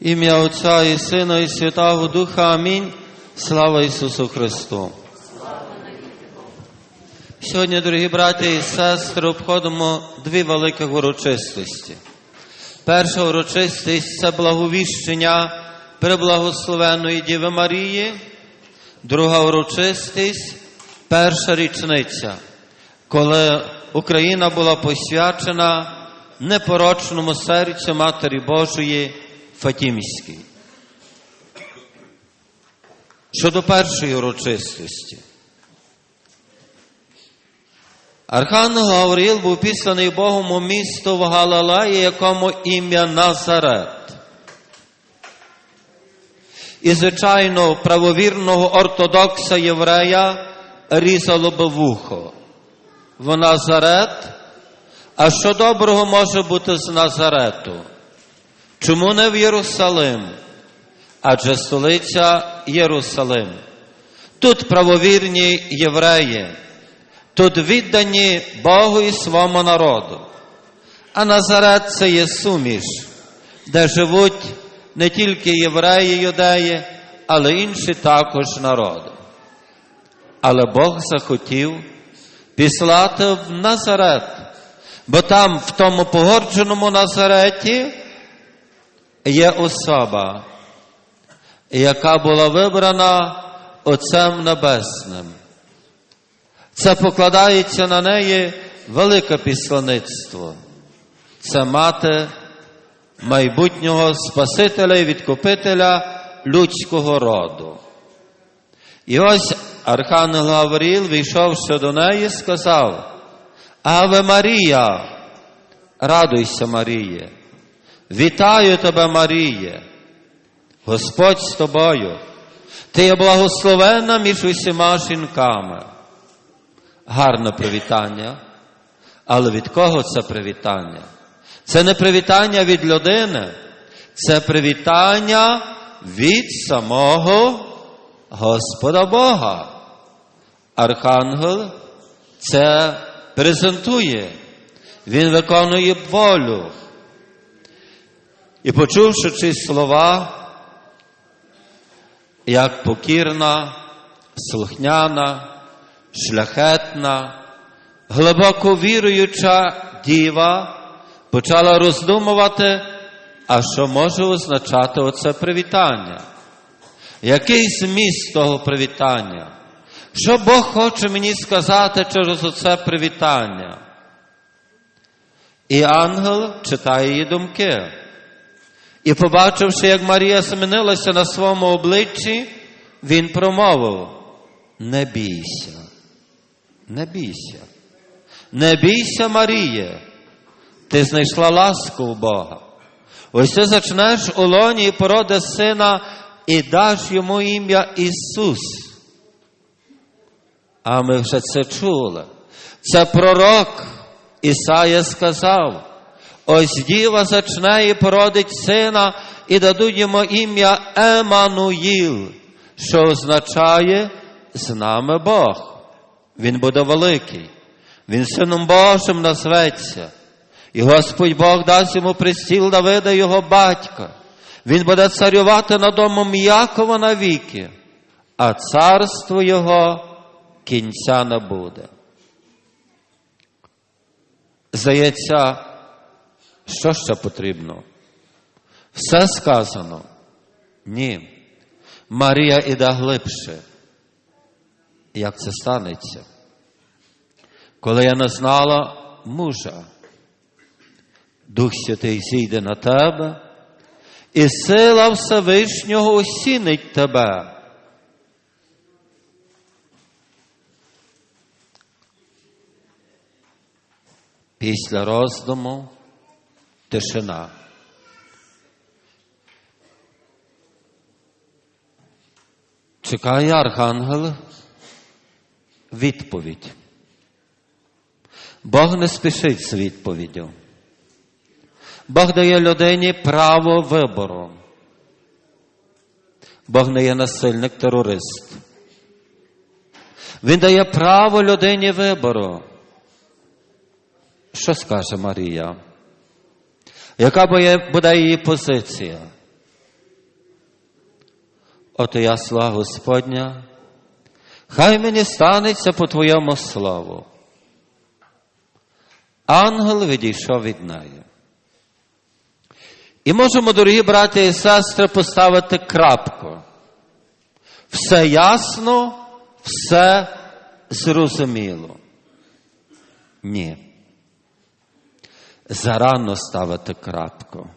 Ім'я Отця і Сина, і Святого Духа. Амінь. Слава Ісусу Христу. Сьогодні, дорогі браті і сестри, обходимо дві великі урочистості. Перша урочистість це благовіщення преблагословеної Діви Марії, друга урочистість перша річниця, коли Україна була посвячена непорочному серцю Матері Божої Фатімській. Щодо першої урочистості. Архангел Гавриїл був післаний Богом у місто в Галилеї, якому ім'я Назарет. І, звичайно, правовірного ортодокса єврея різало би вухо. В Назарет. А що доброго може бути з Назарету? Чому не в Єрусалим? Адже столиця Єрусалим. Тут правовірні євреї, тут віддані Богу і своєму народу. А Назарет це є суміш, де живуть не тільки євреї, юдеї, але інші також народи. Але Бог захотів післати в Назарет, бо там, в тому погодженому Назареті, є особа, яка була вибрана Отцем Небесним. Це покладається на неї велике післаництво. Це мати майбутнього Спасителя і відкупителя людського роду. І ось Архангел Гавріл, війшовши до неї, сказав: Аве Марія, радуйся, Маріє, вітаю тебе, Маріє, Господь з тобою, ти є благословена між усіма жінками. Гарне привітання. Але від кого це привітання? Це не привітання від людини, це привітання від самого Господа Бога. Архангел це презентує, він виконує волю. І почувши ці слова, як покірна, слухняна, шляхетна, глибоко віруюча діва почала роздумувати, а що може означати оце привітання? Який зміст того привітання? Що Бог хоче мені сказати через оце привітання? І ангел читає її думки. І, побачивши, як Марія змінилася на своєму обличчі, він промовив: не бійся, не бійся, не бійся, Маріє, ти знайшла ласку в Бога. Ось ти зачнеш у лоні і породи сина і даш йому ім'я Ісус. А ми вже це чули. Це пророк Ісая сказав. Ось діва зачне і породить сина, і дадуть йому ім'я Емануїл, що означає з нами Бог. Він буде великий, він сином Божим назветься. І Господь Бог дасть йому пристіл Давида, його батька. Він буде царювати над домом Якова навіки, а царство його кінця не буде. Здається, що ще потрібно? Все сказано? Ні. Марія іде глибше. Як це станеться? Коли я не знала мужа, Дух Святий зійде на тебе, і сила Всевишнього осінить тебе. Після роздуму тишина. Чекає архангел відповідь. Бог не спішить з відповіддю. Бог дає людині право вибору. Бог не є насильник терорист. Він дає право людині вибору. Що скаже Марія? Яка буде її позиція? Ото я слава Господня, хай мені станеться по Твоєму славу. Ангел відійшов від неї. І можемо, дорогі браті і сестри, поставити крапку. Все ясно, все зрозуміло. Ні. Зарано ставити крапку.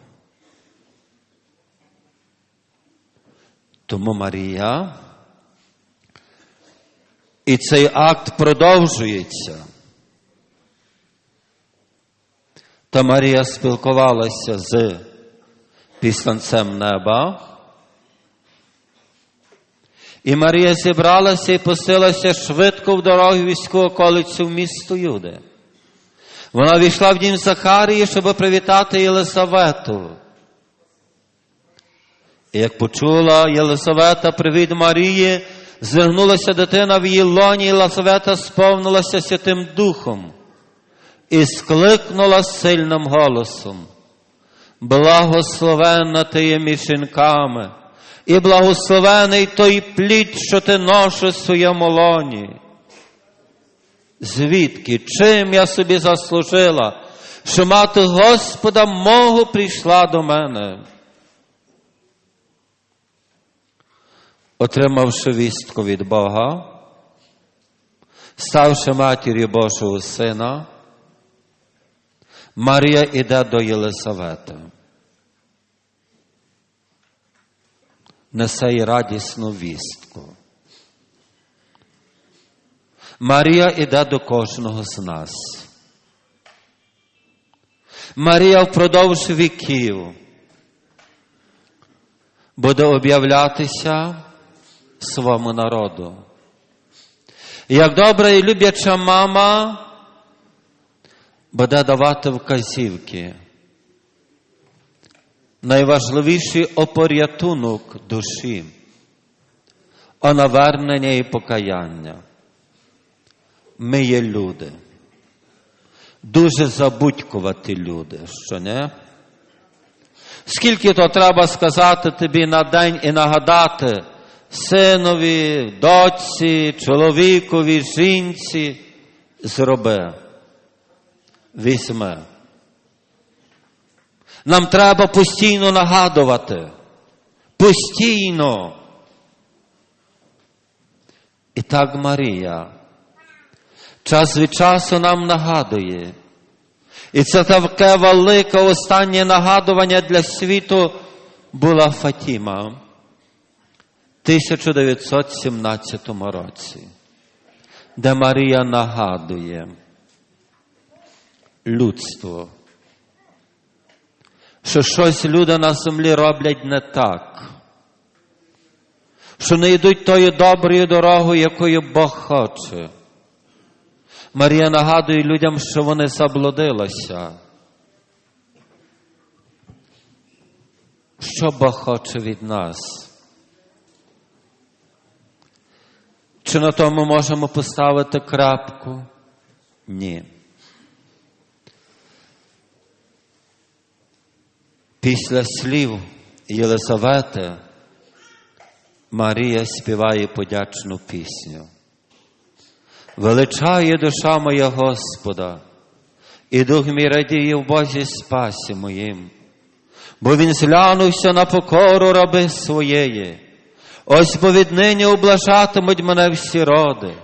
Тому Марія. І цей акт продовжується. Та Марія спілкувалася з післанцем неба. І Марія зібралася і пустилася швидко в дорогу військову околицю в місто Юде. Вона війшла в дім Захарії, щоб привітати Єлисавету. І як почула Єлисавета привід Марії, звернулася дитина в її лоні, і Єлисавета сповнилася Святим Духом і скликнула сильним голосом. Благословенна ти є між жінками, і благословений той плід, що ти носиш в своєму лоні. Звідки, чим я собі заслужила, що мати Господа мого прийшла до мене? Отримавши вістку від Бога, ставши матір'ю Божого Сина, Марія іде до Єлисавета. Несе й радісну вістку. Марія іде до кожного з нас. Марія впродовж віків буде об'являтися своєму народу. Як добра і любляча мама буде давати вказівки. Найважливіший опорятунок душі, онавернення і покаяння. Ми є люди. Дуже забудькувати люди, що не? Скільки то треба сказати тобі на день і нагадати синові, дочці, чоловікові, жінці, зроби, візьми. Нам треба постійно нагадувати. Постійно. І так Марія час від часу нам нагадує. І це таке велике останнє нагадування для світу була Фатіма в 1917 році, де Марія нагадує людство, що щось люди на землі роблять не так, що не йдуть тою доброю дорогою, якою Бог хоче. Марія нагадує людям, що вони заблудилися. Що Бог хоче від нас? Чи на тому можемо поставити крапку? Ні. Після слів Єлисавети Марія співає подячну пісню. Величає душа моя Господа, і дух мій радіє в Бозі спасі моїм, бо Він зглянувся на покору раби своєї, ось бо віднині облажатимуть мене всі роди,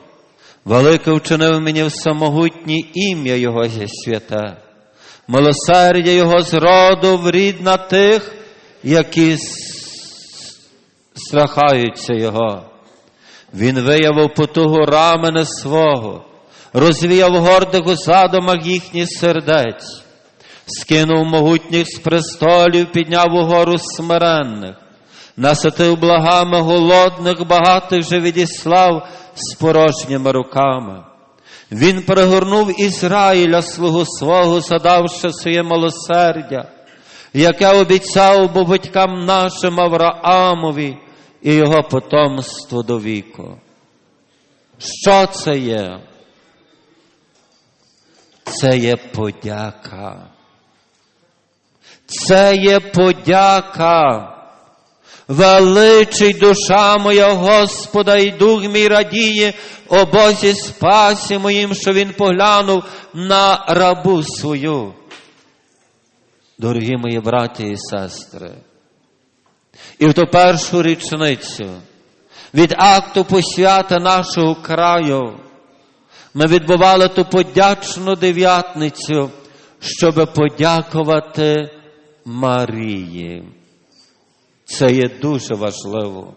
велике вчинив мені всемогутнє ім'я Його зі святе, милосердя Його з роду врід на тих, які страхаються Його. Він виявив потугу рамена свого, розвіяв гордих у задумах їхніх сердець, скинув могутніх з престолів, підняв угору смиренних, наситив благами голодних, багатих же відіслав з порожніми руками. Він пригорнув Ізраїля слугу свого, задавши своє милосердя, яке обіцяв бо батькам нашим Авраамові і його потомство до віку. Що це є? Це є подяка. Це є подяка. Величий душа моя Господа, і дух мій радіє, о Бозі спасі моїм, що Він поглянув на рабу свою. Дорогі мої браті і сестри, і в ту першу річницю від акту посвята нашого краю ми відбували ту подячну дев'ятницю, щоб подякувати Марії. Це є дуже важливо.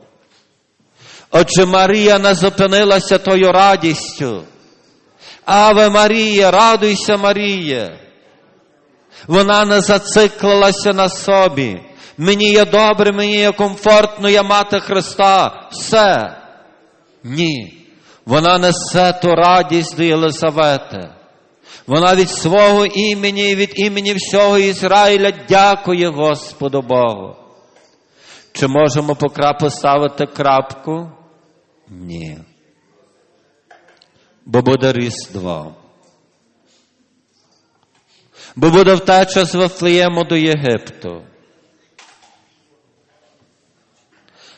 Отже, Марія не зупинилася тою радістю. Аве Марія, радуйся, Марія. Вона не зациклилася на собі. Мені є добре, мені є комфортно, я мати Христа. Все. Ні. Вона несе ту радість до Єлизавети. Вона від свого імені і від імені всього Ізраїля дякує Господу Богу. Чи можемо покра поставити крапку? Ні. Бо буде Різдво. Бо буде втеча з Вифлеєму до Єгипту.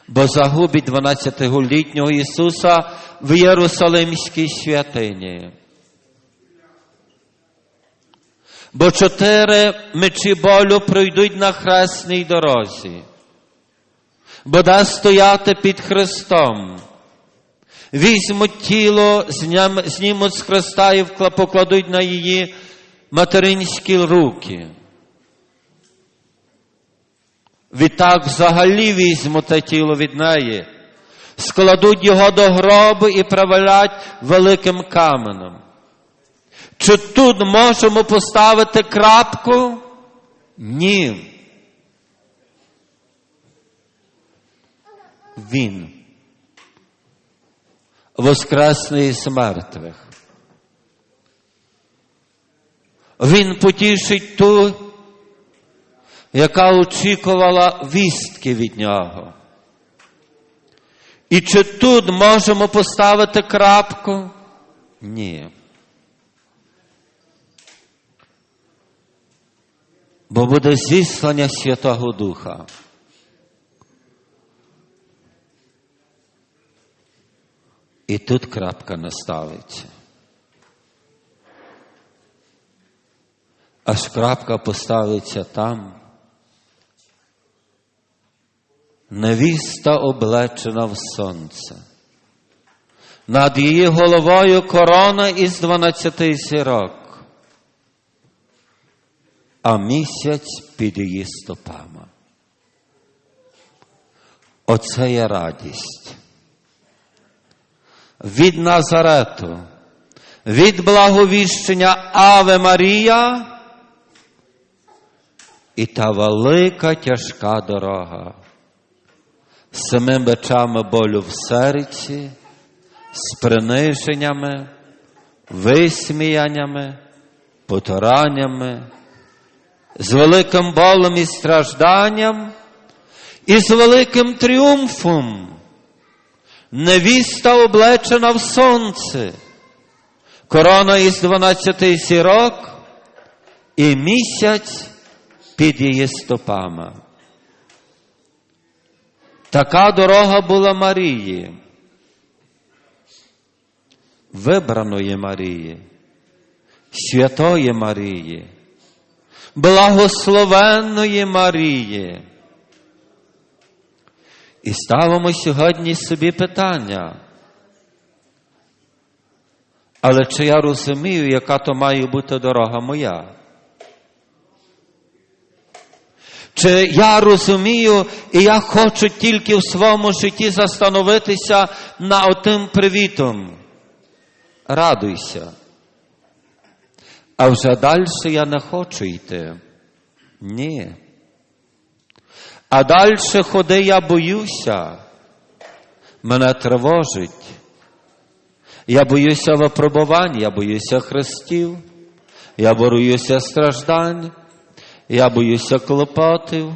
Бо загубить 12-літнього Ісуса в Єрусалимській святині. Бо чотири мечі болю пройдуть на хресній дорозі буде стояти під Христом. Візьмуть тіло, знімуть з Христа і покладуть на її материнські руки. Відтак взагалі візьмуть те тіло від неї, складуть його до гробу і привалять великим каменем. Чи тут можемо поставити крапку? Ні. Він воскресний із мертвих. Він потішить ту, яка очікувала вістки від нього. І чи тут можемо поставити крапку? Ні. Бо буде зіслання Святого Духа. І тут крапка не ставиться. Аж крапка поставиться там. Невіста облечена в сонце. Над її головою корона із дванадцяти зірок, а місяць під її стопами. Оце є радість від Назарету, від благовіщення Аве Марія і та велика тяжка дорога семи бичами болю в серці, з приниженнями, висміяннями, потураннями, з великим болем і стражданням і з великим тріумфом невіста облечена в сонце, корона із дванадцяти сірок і місяць під її стопами. Така дорога була Марії, вибраної Марії, святої Марії, благословенної Марії. І ставимо сьогодні собі питання. Але чи я розумію, яка то має бути дорога моя? Чи я розумію, і я хочу тільки в своєму житті застановитися на отим привітом? Радуйся. А вже далі я не хочу йти. Ні. А далі ходи, я боюся, мене тривожить. Я боюся випробувань, я боюся хрестів, я боюся страждань, я боюся клопотів,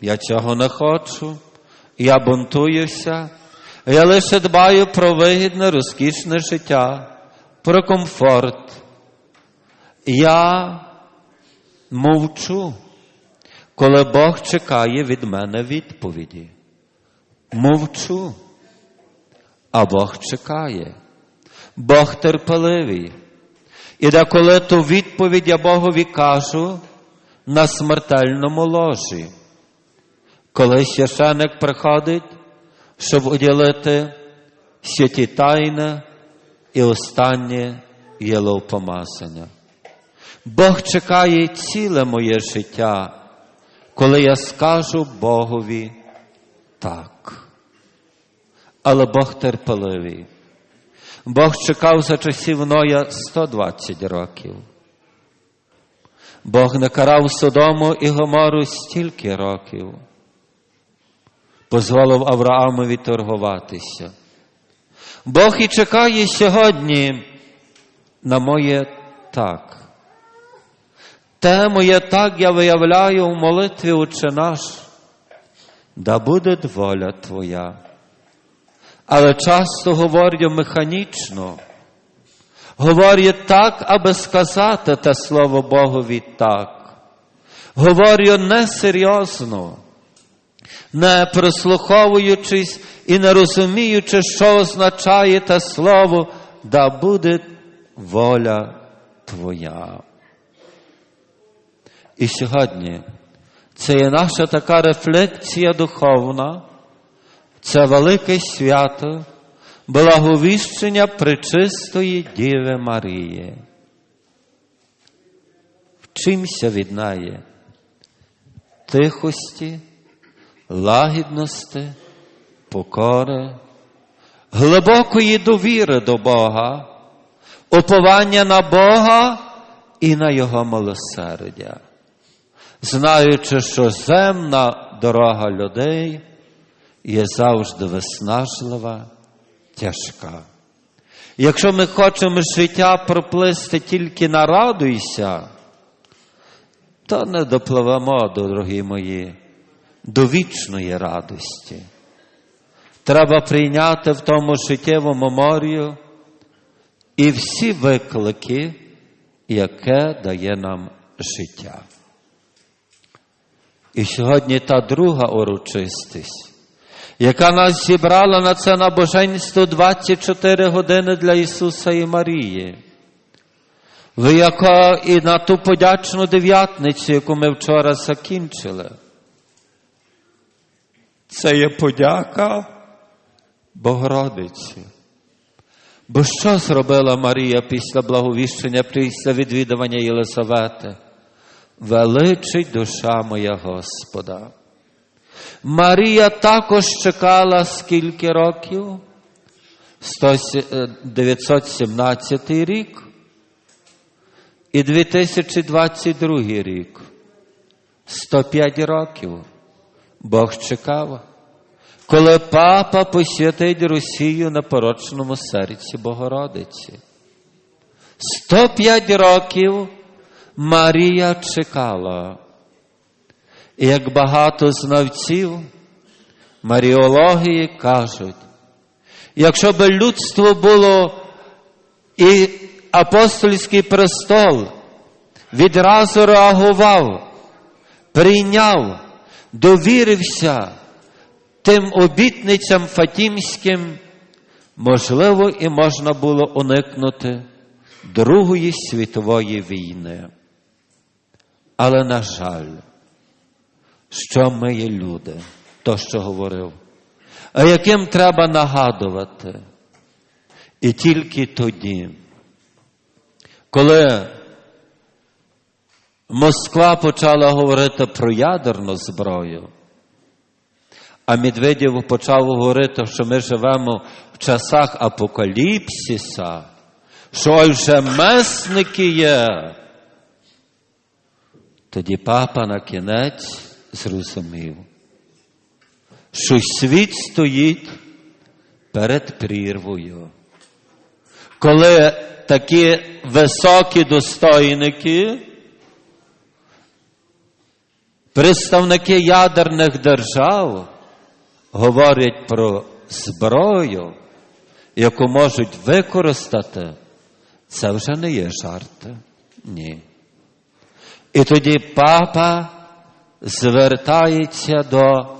я цього не хочу, я бунтуюся, я лише дбаю про вигідне, розкішне життя, про комфорт. Я мовчу коли Бог чекає від мене відповіді. Мовчу. А Бог чекає. Бог терпеливий. І деколи ту відповідь я Богові кажу на смертельному ложі. Коли священик приходить, щоб уділити святі тайни і останнє єловпомазання. Бог чекає ціле моє життя, коли я скажу Богові так. Але Бог терпеливий. Бог чекав за часів Ноя 120 років. Бог не карав Содому і Гомору стільки років. Позволив Авраамові торгуватися. Бог і чекає сьогодні на моє так. Те моє так я виявляю в молитві Отче наш, да буде воля Твоя. Але часто говорю механічно, говорю так, аби сказати те слово Богові так. Говорю несерйозно, не прислуховуючись і не розуміючи, що означає те слово, да буде воля Твоя. І сьогодні це є наша така рефлексія духовна, це велике свято благовіщення Пречистої Діви Марії. Вчимся від неї тихості, лагідності, покори, глибокої довіри до Бога, уповання на Бога і на Його милосердя, знаючи, що земна дорога людей є завжди виснажлива, тяжка. Якщо ми хочемо життя проплисти тільки на радуйся, то не допливемо, дорогі мої, до вічної радості. Треба прийняти в тому життєвому морі і всі виклики, яке дає нам життя. І сьогодні та друга урочистість, яка нас зібрала на це набоженство 24 години для Ісуса і Марії. Ви яка і на ту подячну дев'ятницю, яку ми вчора закінчили. Це є подяка Богородиці. Бо що зробила Марія після благовіщення, після відвідування Єлисавети? Величить душа моя Господа. Марія також чекала скільки років? 917 рік і 2022 рік. 105 років Бог чекав, коли папа посвятить Росію на порочному серці Богородиці. 105 років Марія чекала. І як багато знавців Маріології кажуть, якщо би людство було і апостольський престол відразу реагував, прийняв, довірився тим обітницям Фатімським, можливо, і можна було уникнути Другої світової війни. Але, на жаль, що ми є люди, то, що говорив, а яким треба нагадувати. І тільки тоді, коли Москва почала говорити про ядерну зброю, а Медведєв почав говорити, що ми живемо в часах апокаліпсиса, що вже месники є. Тоді папа на кінець зрозумів, що світ стоїть перед прірвою. Коли такі високі достойники, представники ядерних держав говорять про зброю, яку можуть використати, це вже не є жарти. Ні. І тоді папа звертається до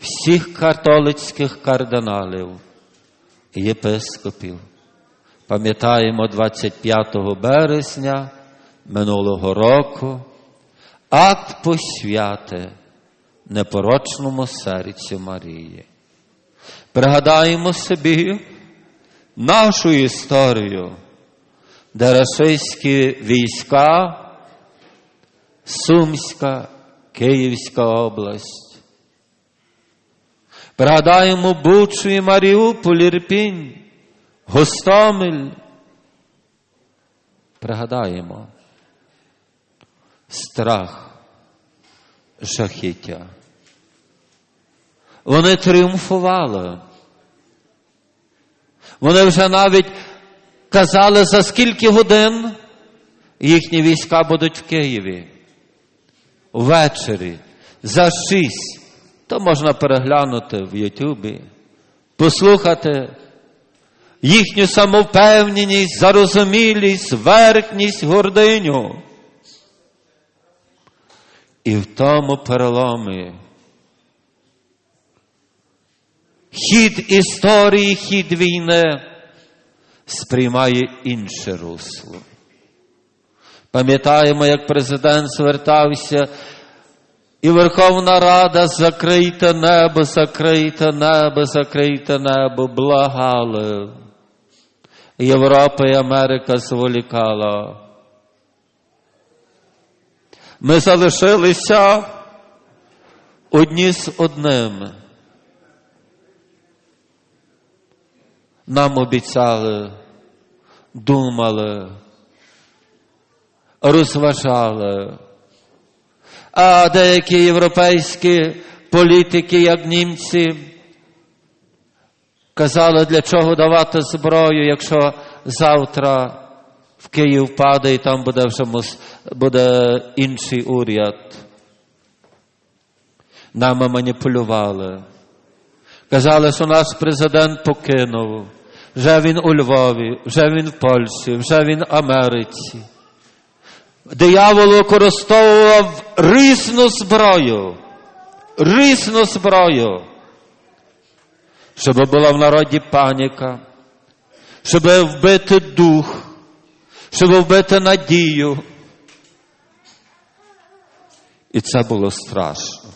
всіх католицьких кардиналів єпископів. Пам'ятаємо 25 березня минулого року акт посвяти непорочному серцю Марії. Пригадаємо собі нашу історію, де російські війська, Сумська, Київська область. Пригадаємо Бучу і Маріуполь, Ірпінь, Гостомель. Пригадаємо страх, жахіття. Вони тріумфували. Вони вже навіть казали, за скільки годин їхні війська будуть в Києві. Ввечері за шість. То можна переглянути в Ютубі, послухати їхню самовпевненість, зарозумілість, верхність, гординю. І в тому переломі хід історії, хід війни сприймає інше русло. Пам'ятаємо, як президент звертався, і Верховна Рада закрийте небо, закрийте небо, закрийте небо, благали. Європа і Америка зволікала. Ми залишилися одні з одним. Нам обіцяли, думали, розважали. А деякі європейські політики, як німці, казали, для чого давати зброю, якщо завтра в Київ падає і там буде вже буде інший уряд. Нами маніпулювали. Казали, що наш президент покинув. Вже він у Львові, вже він в Польщі, вже він в Америці. Диявол використовував різну зброю, різну зброю, щоб була в народі паніка, щоб вбити дух, щоб вбити надію. І це було страшно.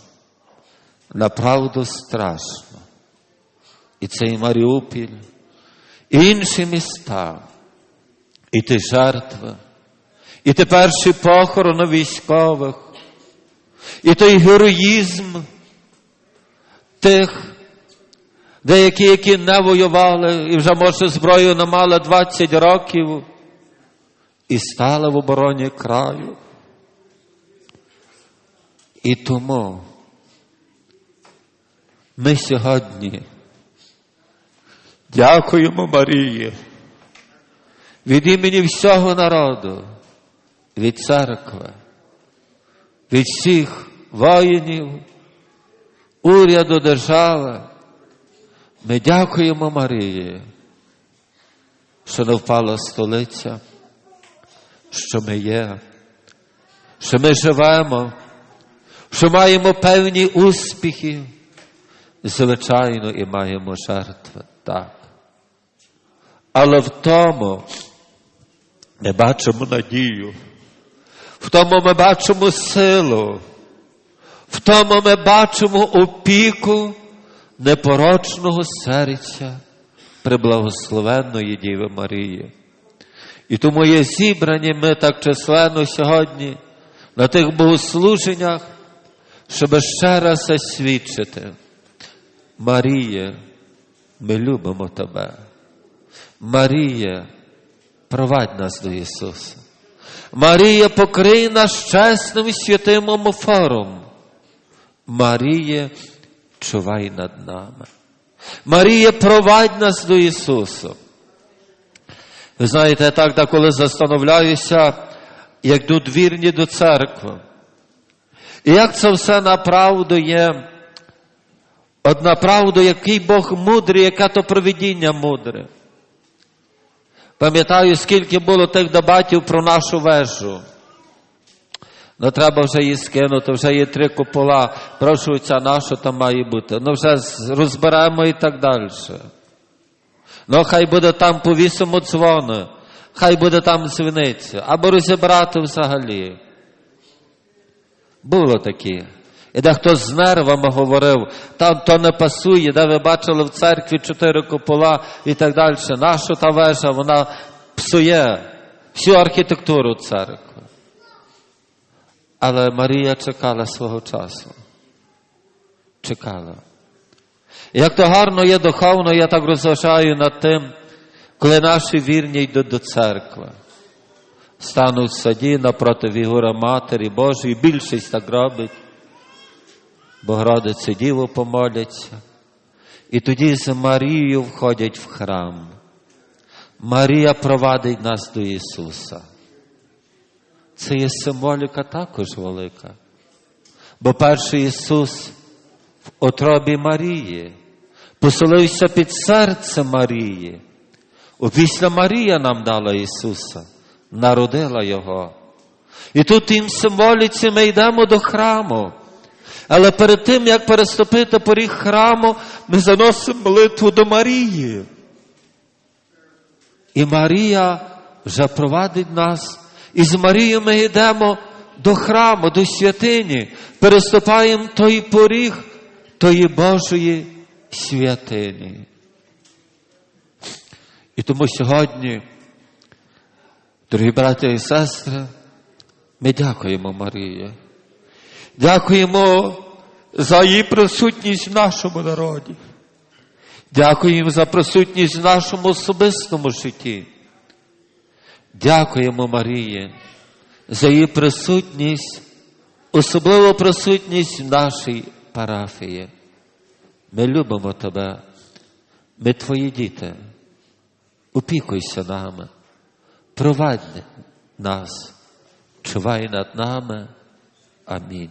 Направду страшно. І цей Маріупіль, і інші міста, і ті жертви, і ті перші похорони військових, і той героїзм тих, деякі, які не воювали, і вже, може, зброю не мали 20 років, і стали в обороні краю. І тому ми сьогодні дякуємо Марії від імені всього народу, від церкви, від всіх воїнів, уряду держави. Ми дякуємо Марії, що не впала столиця, що ми є, що ми живемо що маємо певні успіхи, звичайно, і маємо жертви, так. Але в тому ми бачимо надію, в тому ми бачимо силу, в тому ми бачимо опіку непорочного серця приблагословенної Діви Марії. І тому є зібрані ми так численно сьогодні на тих богослуженнях щоб ще раз засвідчити, Марія, ми любимо тебе. Марія, провадь нас до Ісуса. Марія, покрий нас чесним і святим омофором. Марія, чувай над нами. Марія, провадь нас до Ісуса. Ви знаєте, я так деколи застановляюся, як додвірні до церкви. І як це все направду є, от направду, який Бог мудрий, яке то провидіння мудре. Пам'ятаю, скільки було тих дебатів про нашу вежу. Ну треба вже її скинути, вже є три купола. Прошу ця наша там має бути. Ну вже розберемо і так далі. Ну, хай буде там повісимо дзвони, хай буде там дзвіниця, або розібрати взагалі. Було таке. І де хтось з нервами говорив, там то не пасує, де ви бачили в церкві чотири купола і так далі. Наша та вежа, вона псує всю архітектуру церкви. Але Марія чекала свого часу. Чекала. І як то гарно є духовно, я так розважаю над тим, коли наші вірні йдуть до церкви. Стануть в саді напроти фігури Матері Божої, більшість так робить. Богородице Діву помоляться. І тоді з Марією входять в храм. Марія провадить нас до Ісуса. Це є символіка також велика. Бо перший Ісус в отробі Марії поселився під серце Марії. Опісля Марія нам дала Ісуса, народила Його. І тут тим символіці ми йдемо до храму. Але перед тим, як переступити поріг храму, ми заносимо молитву до Марії. І Марія вже провадить нас. І з Марією ми йдемо до храму, до святині, переступаємо той поріг тої Божої святині. І тому сьогодні, дорогі брати і сестри, ми дякуємо Марії. Дякуємо за її присутність в нашому народі. Дякуємо за присутність в нашому особистому житті. Дякуємо Марії за її присутність, особливо присутність в нашій парафії. Ми любимо тебе, ми твої діти. Опікуйся нами, провадь нас, чувай над нами. Амінь.